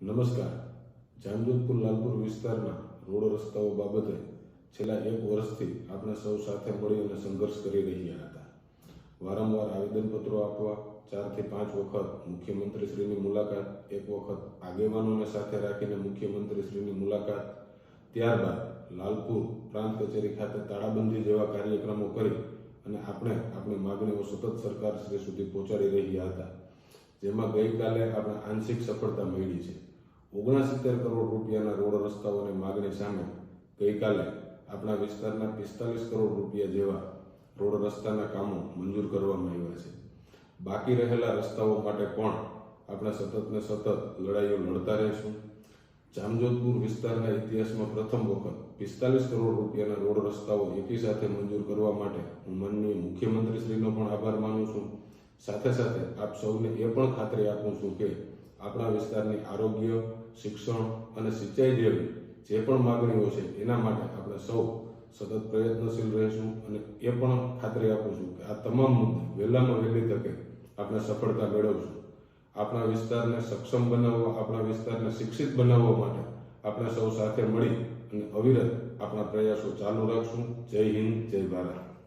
નમસ્કાર. જામજોધપુર લાલપુર વિસ્તારના રોડ રસ્તાઓ બાબતે છેલ્લા એક વર્ષથી આપણે સૌ સાથે મળી અને સંઘર્ષ કરી રહ્યા હતા. વારંવાર આવેદનપત્રો આપવા ચારથી પાંચ વખત મુખ્યમંત્રીશ્રીની મુલાકાત, એક વખત આગેવાનોને સાથે રાખીને મુખ્યમંત્રીશ્રીની મુલાકાત, ત્યારબાદ લાલપુર પ્રાંત કચેરી ખાતે તાળાબંધી જેવા કાર્યક્રમો કરી અને આપણે આપણી માગણીઓ સતત સરકારશ્રી સુધી પહોંચાડી રહ્યા હતા. જેમાં ગઈકાલે આપણે આંશિક સફળતા મળી છે. ઓગણસિત્તેર કરોડ રૂપિયાના રોડ રસ્તાઓની માગણી સામે ગઈકાલે આપણા વિસ્તારના પિસ્તાલીસ કરોડ રૂપિયા જેવા રોડ રસ્તાના કામો મંજૂર કરવામાં આવ્યા છે. બાકી રહેલા રસ્તાઓ માટે પણ આપણે સતત ને સતત લડાઈઓ લડતા રહીશું. જામજોધપુર વિસ્તારના ઇતિહાસમાં પ્રથમ વખત પિસ્તાલીસ કરોડ રૂપિયાના રોડ રસ્તાઓ એકી સાથે મંજૂર કરવા માટે હું માનનીય મુખ્યમંત્રીશ્રીનો પણ આભાર માનું છું. સાથે સાથે આપ સૌને એ પણ ખાતરી આપું છું કે આપણા વિસ્તારની આરોગ્ય, શિક્ષણ અને સિંચાઈ જેવી જે પણ માગણીઓ છે એના માટે આપણે સૌ સતત પ્રયત્નશીલ રહીશું અને એ પણ ખાતરી આપું છું કે આ તમામ મુદ્દે વહેલામાં વહેલી તકે આપણે સફળતા મેળવશું. આપણા વિસ્તારને સક્ષમ બનાવવા, આપણા વિસ્તારને શિક્ષિત બનાવવા માટે આપણે સૌ સાથે મળી અને અવિરત આપણા પ્રયાસો ચાલુ રાખશું. જય હિન્દ, જય ભારત.